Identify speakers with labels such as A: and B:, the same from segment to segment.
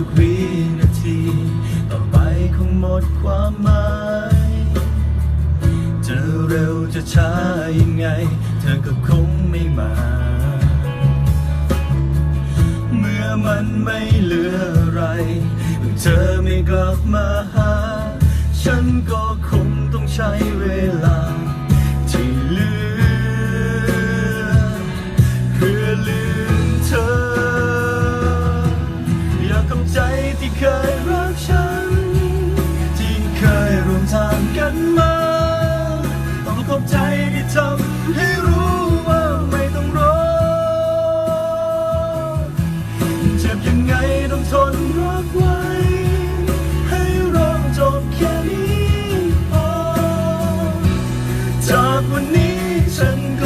A: ทุกวินาที ต่อไปคงหมดความหมาย จะเร็วจะช้ายังไง เธอก็คงไม่มา เมื่อมันไม่เหลืออะไร เธอไม่กลับมาหา ฉันก็คงต้องใช้เวลา 身。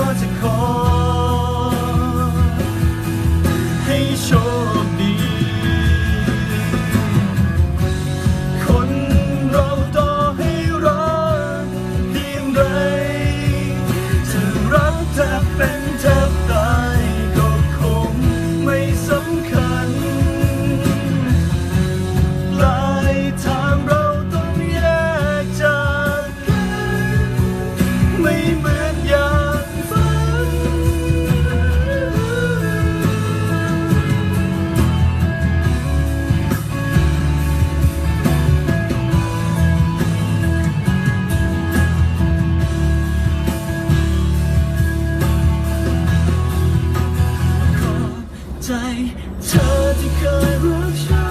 A: เธอที่เคยรักฉัน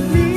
A: me